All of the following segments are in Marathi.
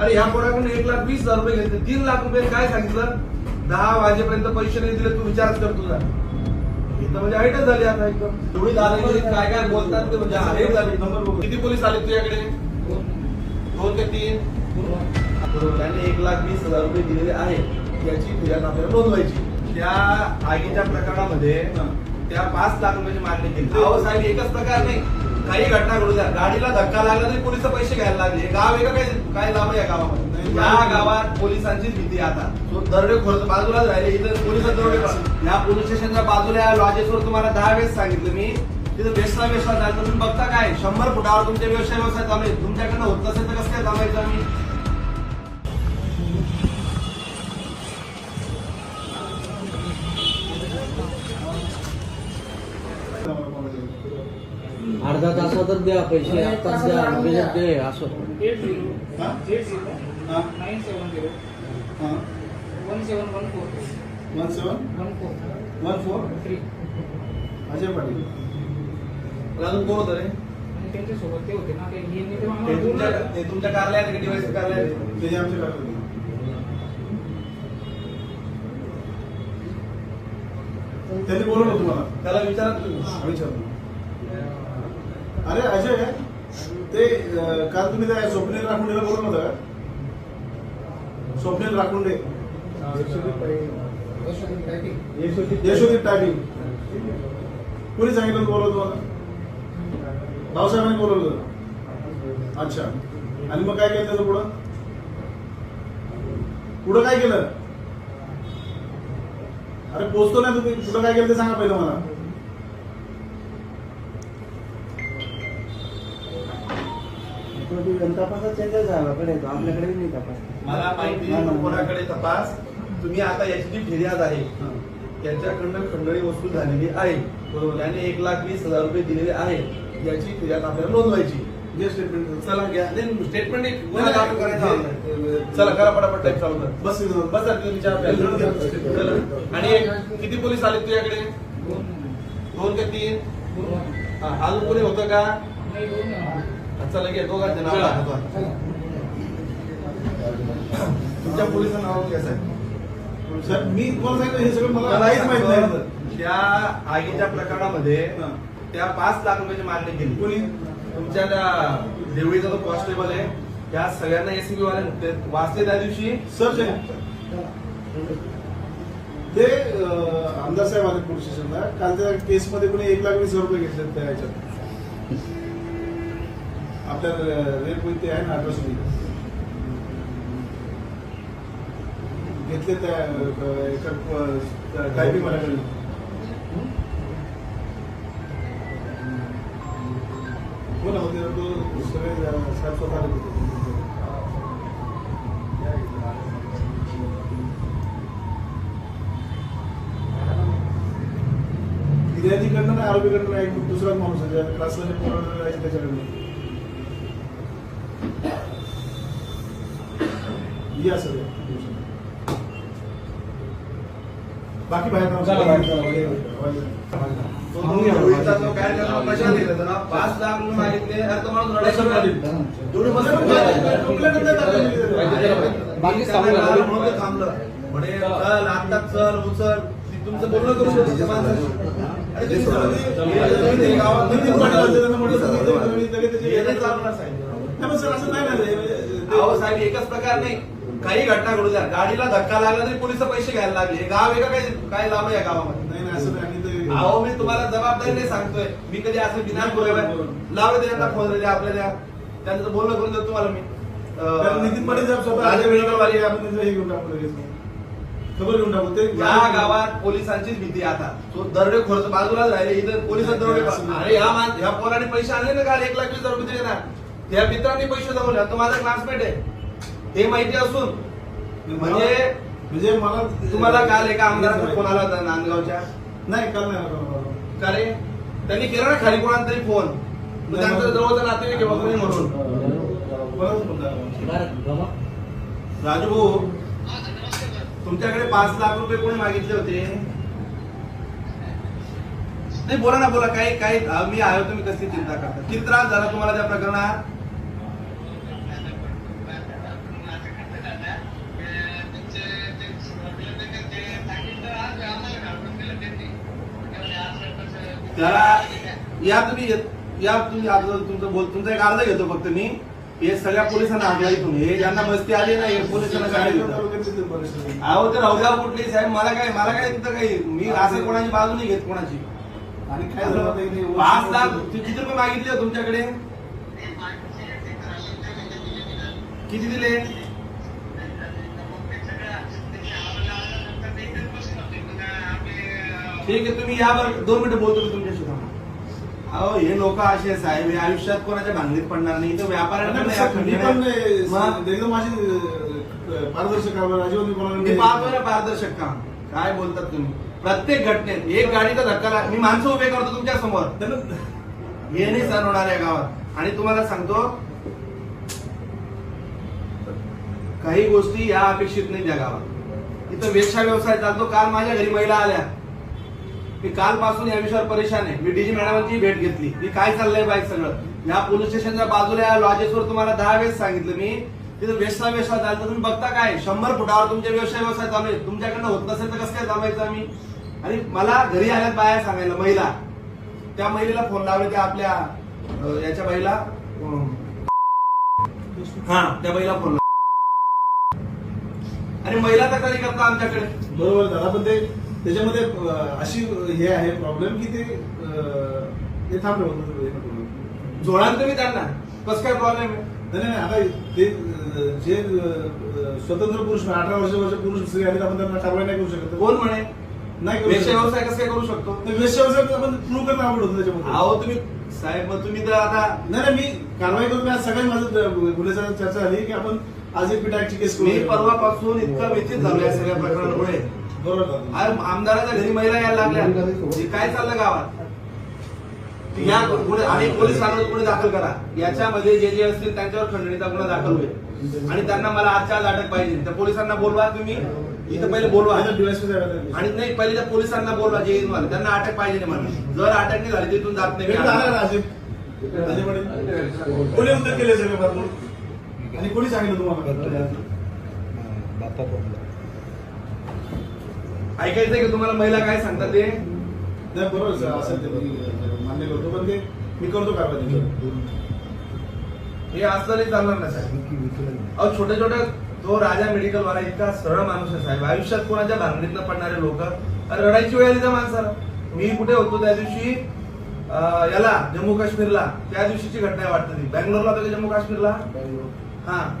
अरे ह्या पोराकडून एक लाख वीस हजार रुपये घेतले? तीन लाख रुपये काय सांगितलं? दहा वाजेपर्यंत पैसे नाही दिले तू विचारच कर तुझा. इथं म्हणजे हाईटच झाली आता एकदम. एवढी दादागिरी काय काय बोलतात ते म्हणजे हाईट झाली. नंबर. किती पोलीस आले तुझ्याकडे? दोन ते तीन? त्याने एक लाख वीस हजार रुपये दिलेले आहेत. याची फिर्याद आपल्याला नोंदवायची. त्या आगीच्या प्रकरणामध्ये त्या पाच लाख रुपयाची मागणी केली. साहेब एकच प्रकार नाही. काही घटना घडू द्या. गाडीला धक्का लागला तरी पोलीस पैसे घ्यायला लागले. गाव आहे का काय काय लाभ आहे या गावामध्ये? या गावात पोलिसांचीच भीती आता. तो दरोडे खोर बाजूलाच राहिले. इथं पोलीस दरोडे. या पोलीस स्टेशनच्या बाजूला या लॉजेसवर तुम्हाला दहा वेळेस सांगितलं मी. तिथं बेसला बेसला जायचं. तुम्ही बघता काय? शंभर फुटावर तुमचे व्यवसाय व्यवसाय चालू आहे तुमच्याकडनं होत नसेल तर कसं काय थांबायचं आम्ही? अर्धा तासातच द्या पैसे आत्ताच द्या दे असं. एट झिरो हा? एट झिरो हा. Nine seven zero. हा. One seven one four. One seven one four. One four? Three. Ajay Patil. अजून कोण होतं रे? आणि त्यांच्यासोबत ते होते ना ते हे तुमच्या. ते तुमच्या कार्यालयात का? डिवाइस कार्यालयात ते आमचे काका त्यांनी बोलवलं तुम्हाला. त्याला विचारा तुम्ही. विचारलं अरे अजय ते काल तुम्ही त्या स्वप्नील राखुंडेला बोलवलं होतं का? स्वप्नील राखुंडे. यशोदीप टायपिंग कोणी सांगितलं होतं बोलवलं तुम्हाला भाऊसाहेबांनी बोलवलं होतं. अच्छा. आणि मग काय केलं त्याचं पुढं? पुढं काय केलं? अरे पोचतो नाही तुम्ही पुढं काय केलं ते सांगा पहिलं मला. तपासात चेंजेस झाला कडे आपल्याकडे नाही तपास. मला माहिती आहे तो कोणाकडे तपास? तुम्ही आता याची जी फिर्याद आहे त्यांच्याकडनं खंडणी वसूल झालेली आहे. बरोबर त्याने एक लाख वीस हजार रुपये दिलेले आहेत. याची फिर्याद आपल्याला नोंदवायची. जे स्टेटमेंट चला घ्या. स्टेटमेंट गुन्हा दाखल करायचा आहे. चला करा पटापट टाईप चालू कर. बस बस झाली तुम्ही चहा प्यायला. चला. आणि एक- किती पोलीस आले तुझ्याकडे? दोन दोन का तीन? दोन. हा, अजून कोणी होतं का? नाही, दोन. आहे. चला घे दोघांचे नाव टाका. तुमच्या पोलिसांचं नाव कसं आहे सर मी तुम्हाला सांगितलं हे सगळं मला काहीच माहीत नाही त्या आगीच्या प्रकरणामध्ये. त्या पाच लाख रुपयाची मागणी केली. कोणी? तुमच्या त्या देवळीचा जो कॉन्स्टेबल आहे त्या सगळ्यांना एसीबी वाले वाचले त्या दिवशी? सर ते आमदार साहेब आले पोलीस स्टेशनला. काल त्या केस मध्ये कोणी एक लाख वीस हजार रुपये घेतले त्या ह्याच्यात आपल्या रेप ते आहे ना अट्रॉसिटी घेतले त्या अं, एका टायपिंग होते म्हणजे तो सगळे साहेब स्वतः आले होते. फिर्यादीकडनं नाही आरोपीकडनं नाही एक दुसराच माणूस आहे ज्या क्लासला जे पोरांना त्याच्याकडनं या सर बाकी बाहेर जाऊ. चला, बाहेर जाऊ. तो जो देवळीचा जो काय त्याला प्रशांत दिला होता ना, पाच लाख रुपये मागितले अरे तो माणूस रडायला लागला. एवढी मस्त कंप्लेंट नाही टाकलेली. बाकी थांबलं म्हणून ते थांबलं. म्हणे चल. आता चल उचल. ती तुमचं बोलणं करू शकतो गावात हे असं नाही ना साहेब एकच प्रकार नाही. काही घटना घडू द्या. गाडीला धक्का लागला तरी पोलीस पैसे घ्यायला लागले. हे गाव आहे का काय काय लाभ आहे या गावामध्ये. नाही नाही असं नाही. आणि ते- अहो मी तुम्हाला जबाबदारी नाही सांगतोय. मी कधी असं विधान बोलवलंय लावलं त्यांना फोन दिले आपल्याला त्यांचं बोलणं करून देतो तुम्हाला मी. अं, नितीन पाटील साहेब स्वतः राजे वेळेकरवाले आपण त्यांचं हे घेऊन टाकू लगेच. खबर घेऊन टाकू. ते या गावात पोलिसांचीच भीती आहे आता. तो दरोडे खोर बाजूलाच राहिले. इथं पोलिसात दरोडे अरे या मान ह्या पोराने पैसे आणले ना काल? एक लाख वीस हजार रुपये दिले ना. त्या मित्रांनी पैसे जमवले. तो माझा क्लासमेट आहे. हे माहिती असून म्हणजे म्हणजे मला तुम्हाला काल एका आमदाराचा फोन आला होता नांदगावच्या? नाही काल नाही. का रे? त्यांनी केला ना खाली कोणाला तरी फोन. त्यांचा जवळचा नातेवाईक आहे बघून म्हणून? राजू भाऊ तुमच्याकडे पाच लाख रुपये कोणी मागितले होते? नाही बोला ना बोला. काही काही मी आहे तुम्ही कसली चिंता करता? किती त्रास झाला तुम्हाला त्या प्रकरणात? त्याला या तुम्ही या तुम्ही तुमचं बोल तुमचा एक अर्ज घेतो फक्त मी. हे सगळ्या पोलिसांना हातला इथून हे ज्यांना मस्ती आली ना हे पोलिसांना. अहो तर अवघा कुठली साहेब? मला काय मला काय तिथं काही मी असं कोणाची बाजू नाही घेत कोणाची. आणि काय झालं पाच लाख किती रुपये मागितले हो तुमच्याकडे? किती दिले? ठीक आहे तुम्ही या बरं. दोन मिनिटं बोलतो थांबा. अहो हे लोक असे साहेब हे आयुष्यात कोणाच्या भांगणीत पडणार नाही. इथं व्यापाऱ्यांना आणि नाही साहेब, मी पण अखंड- मग? अं, एकदम माझी अं, पारदर्शक कारभार अजिबात मी कोणाला मी पाहतोय ना पारदर्शक काम. काय बोलतात तुम्ही? प्रत्येक घटनेत एक गाडीचा धक्का लाग- मी माणसं उभे करतो तुमच्यासमोर. त्यांना- हे नाही सण होणार या गावात. आणि तुम्हाला सांगतो काही गोष्टी या अपेक्षित नाही त्या गावात. इथं वेश्या व्यवसाय चालतो. काल माझ्या घरी महिला आल्या. मी कालपासून या विषयावर परेशान आहे. मी डीजी मॅडमांची भेट घेतली. मी काय चाललंय बाईक सगळं? या पोलीस स्टेशनच्या बाजूला या लॉजेसवर तुम्हाला दहा वेळेस सांगितलं मी. तिथं वेश्या व्यवसाय चालतं. तुम्ही बघता काय? शंभर फुटावर तुमचे व्यवसाय व्यवसाय चालू आहे तुमच्याकडनं होत नसेल तर कसं काय थांबायचं आम्ही? आणि मला घरी आल्यात बाया सांगायला महिला. त्या महिलेला फोन लावले त्या आपल्या याच्या बाईला हा त्या बाईला फोन लावला. आणि महिला तक्रारी करता आमच्याकडे. बरोबर दादा पण ते त्याच्यामध्ये अशी हे आहे प्रॉब्लेम की ते थांबले होतं. जोडाल तुम्ही त्यांना कसं काय प्रॉब्लेम आहे? नाही नाही आता ते जे स्वतंत्र पुरुष अठरा वर्ष वर्ष पुरुष स्त्री आहेत आपण त्यांना कारवाई नाही करू शकत. कोण म्हणे? नाही व्यवसाय कसं काय करू शकतो? व्यवसाय आपण प्रूव्ह करणं आवड होतं त्याच्यामध्ये. अहो तुम्ही साहेब मग तुम्ही तर आता नाही नाही मी कारवाई करून आज सगळ्यांनी माझं गुन्ह्याचा चर्चा झाली की आपण आज एक पिटाची केस करू मी परवापासून इतका व्यथित झालो या सगळ्या प्रकरणामुळे. बरोबर. आमदाराच्या घरी महिला यायला लागल्या. हे काय चाललं गावात? या आणि पोलीस ठाण्यात गुन्हे दाखल करा. याच्यामध्ये जे जे असतील त्यांच्यावर खंडणीचा गुन्हा दाखल होईल. आणि त्यांना मला आजच्या आज अटक पाहिजे. त्या पोलिसांना बोलवा तुम्ही. इथं पहिले बोलवा. आणि नाही पहिले त्या पोलिसांना बोलवा जे मला त्यांना अटक पाहिजे नाही मला जर अटक नाही झाली तिथून जात नाही. कोणी उत्तर केले सगळे भरपूर? आणि कोणी सांगितलं तुम्हाला? ऐकायचंय की तुम्हाला महिला काय सांगतात ते? नाही बरोबर सर. असेल ते मी मान्य करतो पण ते मी करतो कारवाई त्याच्यावर. हे असलं नाही चालणार नाही साहेब? अहो छोट्या छोट्या तो राजा मेडिकल वाला इतका सरळ माणूस आहे साहेब. आयुष्यात कोणाच्या भांगडीतनं पडणारे लोक? रडायची वेळ आली त्या माणसाला. मी कुठे होतो त्या दिवशी? अं, याला जम्मू काश्मीरला. त्या दिवशीची घटना आहे वाटतं ती. बँगलोरला होतो का जम्मू काश्मीरला? हा.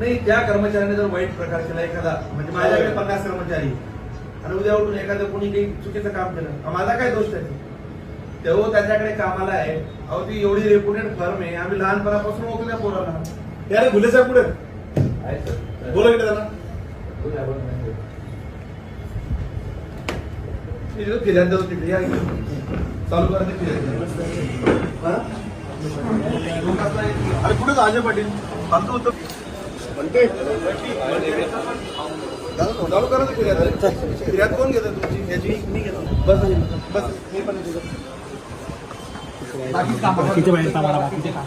नाही त्या कर्मचाऱ्याने जर वाईट प्रकार केला एखादा म्हणजे माझ्याकडे पन्नास कर्मचारी आणि उद्या उठून एखादं कोणी काही चुकीचं काम केलं माझा काय दोष त्याची तेव्हा त्याच्याकडे कामाला आहे. अहो ती एवढी रेप्युटेड फर्म आहे. आम्ही लहानपणापासून त्या पोराला. अरे गुले साहेब पुढे बोला इकडे फिर्याद देतो तिकडे. या. चालू करा ते फिर्याद अरे कुठे अजय पाटील? फालतू होतं. चालू करा फिर्याद कोण घेतं तुमची? याची? मी घेतो बस बस मी पण बाकीचे बाहेर कामाला बाकीचे काम.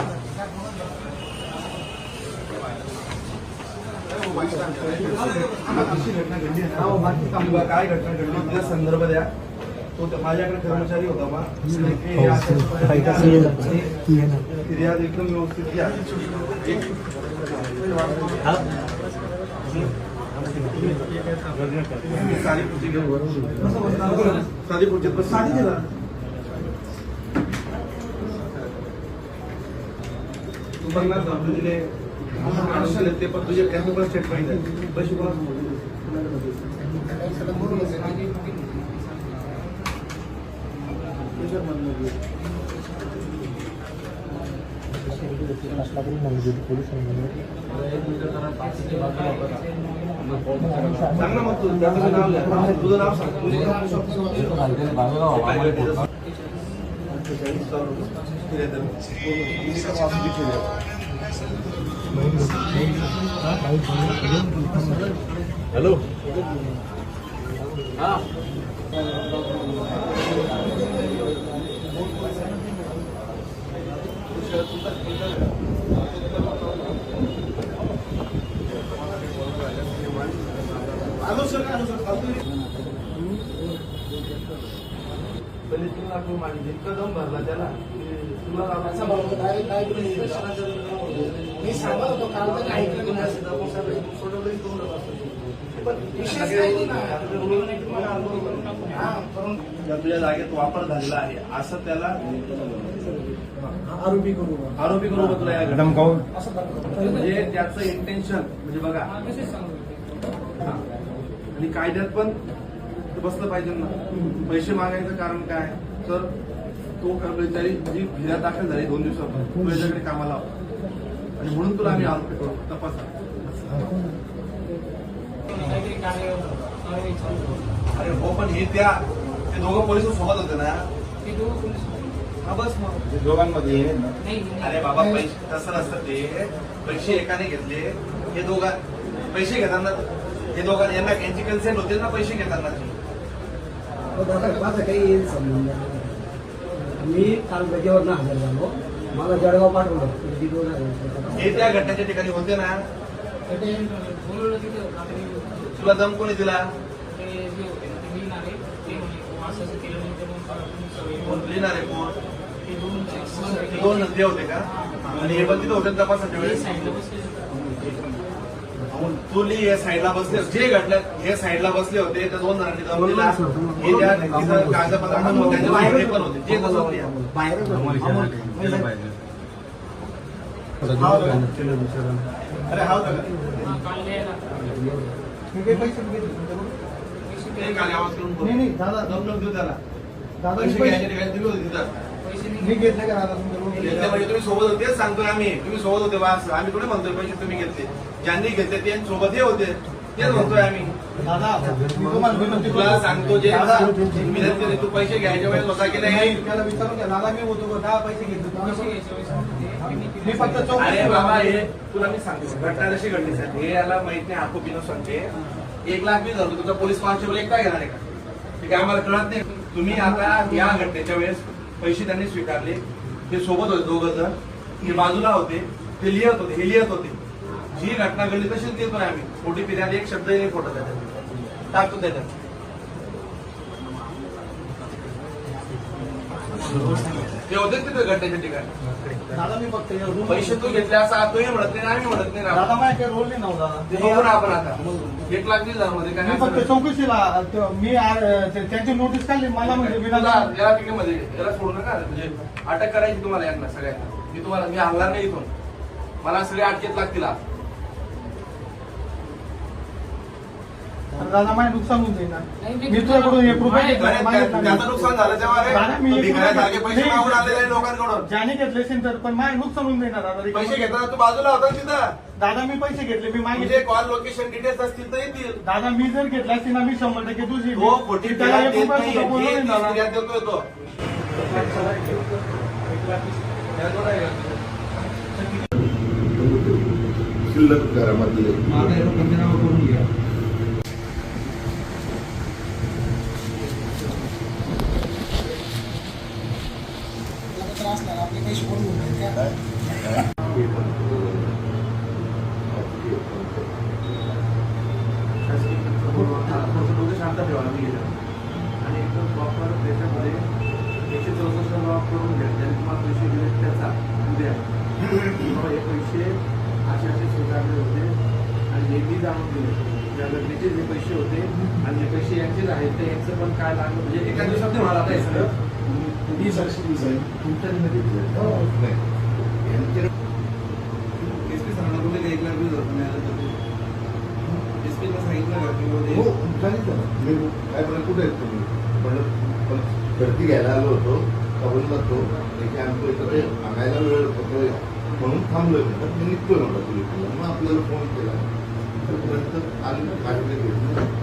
काय घटना घडली? त्या संदर्भ द्या. तो माझ्याकडे कर्मचारी होता बा. फिर्याद एकदम व्यवस्थित घ्या. साधी खुर्ची घेऊ साधी खुर्ची बस साधी घे ना. तू पन्नास हजार रुपये दिले महाराष्ट्र आले ते पण तुझे त्यांचं पण स्टेटमेंट आहे पैसे कोणाला सांग ना मग तू त्याचं नाव लिहा. तुझं नाव सांग तुझं नाव सांग. हॅलो आलो सर आलो सर आलो पहिले तीन लाख रुपये मागितले. इतका दम भरला त्याला तुला तुझ्या जागेत वापर झालेला आहे असं त्याला आरोपी करू आरोपी करून बघला म्हणजे त्याचं इंटेन्शन म्हणजे बघा. आणि कायद्यात पण बसलं पाहिजे ना. पैसे मागायचं कारण काय? तर तो कर्मचारी जी फिर्याद दाखल झाली दोन दिवसापूर्वी तो याच्याकडे कामाला आणि म्हणून तुला आम्ही आरोपी करू. तपास. अरे हो पण हे त्या ते दोघं पोलीस सोबत होते ना? बस मग. दोघांमध्ये अरे बाबा पैसे तसं नसतं ते? पैसे एकाने घेतले. हे दोघा पैसे घेताना हे दोघां यांना यांची कन्सेंट होते ना पैसे घेताना? माझं काही संबंध नाही. मी काल गजेवर हजर झालो. मला जळगाव पाठवलं. हे त्या घटनेच्या ठिकाणी होते ना? तुला दम कोणी दिला? कोण लिहिणार. आहे कोण? हे दोन नंदी होते का? आणि हे पण तिथे होते ना तपासाच्या वेळेस? लिही हे साईडला बसले जे घटल्यात हे साईडला बसले होते. त्या दोन जणांनी दम दिला हे त्या तिथं कागदपत्रांना त्याच्या बाहेर हे पण होते. जे. हा होता? अरे हा होता का. नाही, दादा. देऊ त्याला दादा, पैसे ठिकाणी दिले होते तिथं? मी घेतले का दादा? घेतले म्हणजे तुम्ही सोबत होते तेच सांगतोय आम्ही. तुम्ही सोबत होते बस. आम्ही थोडे म्हणतोय पैसे तुम्ही घेतले. ज्यांनी घेतले ते सोबत हे होते. तेच म्हणतोय आम्ही. मी तुला. सांगतो जे विनंती तू पैसे घ्यायच्या वेळेस होता की नाही त्याला विचारून घ्या. दादा मी होतो दहा पैसे घेतले. मी फक्त अरे बाबा हे तुला मी सांगतो. घटना कशी घडली साहेब हे याला माहीत नाही आखो सांगते. एक लाख वीस हजार रुपये तुमचा पोलीस कॉन्स्टेबल एक काय घेणार आहे का? आम्हाला कळत नाही. तुम्ही आता या घटनेच्या वेळेस पैसे त्यांनी स्वीकारले. ते सोबत होते दोघ जण ते बाजूला होते. ते लिहत होते. हे लिहत होते. जी घटना घडली तशीच देतो आम्ही. ओटीपी त्यात एक शब्द नाही फोटो त्याच्यात. टाकतो त्याच्यात. ते होते तिथे घटनेच्या ठिकाणी पैसे तू घेतले असं म्हणत नाही आम्ही म्हणत नाही दादा ना माझ्या काही रोल नाही नव्हता दादा. ते बघू ना आपण आता. एक लाख वीस हजारमध्ये काय मी फक्त असं- चौकशीला मी त्यांची नोटीस काढली मला म्हणजे तुला विना या ठिकाणी याला सोडू नका. म्हणजे अटक करायची तुम्हाला यांना सगळ्यांना. मी तुम्हाला मी हलणार नाही इथून. मला सगळे अटकेत लागतील आज. दादा माझे नुकसान होऊन जाईल ना. मी तुझ्याकडून एक रुपये घेतला, मागितला नाही. नुकसान झालं तेव्हा रे. दादा, मी तो एक पैसे नाही. मागून आलेले आहे लोकांकडून. ज्याने घेतले असेल तर पण माझे नुकसान होऊन जाईल ना दादा. पैसे घेताना तू बाजूला होता ना तिथं? दादा मी पैसे घेतले मी तुझे मागितले कॉल लोकेशन डिटेल्स असतील तर येतील. दादा मी जर घेतला असतील ना मी शंभर टक्के तुझी तो खोटी त्याला फिर्याद एक देत रुपया नाही सुद्धा बोललो जे नाही ती दादा. फिर्याद देतोय तो. शिल्लक घरामध्ये. डोकं शांत ठेवा मी आणि एकदम प्रॉपर त्याच्यामध्ये एकशे चौसष्ट लॉक करून घ्या ज्याने तुम्हाला पैसे दिले त्याचा उद्या किंवा हे पैसे असे असे स्वीकारले होते आणि हे बी जाणून दिले त्या घटनेचे जे पैसे होते आणि जे पैसे यांचेच आहेत ते यांचं पण काय लागलं? म्हणजे एका दिवसात आता सगळं वीस अशी दिवस आहे एसपी सांगणार एक लाख एस पीला सांगितलं का हो, सांगितलं मी म्हणजे काय म्हणा कुठे आहेत तुम्ही? पण गर्दी घ्यायला आलो होतो कबूल जातो. त्याची आमचं एकत्र सांगायला वेळ होतो. म्हणून थांबलोय म्हणतात मी निघतोय म्हणतात तुम्ही. मग आपल्याला फोन केला. तर आम्ही काढले गेलो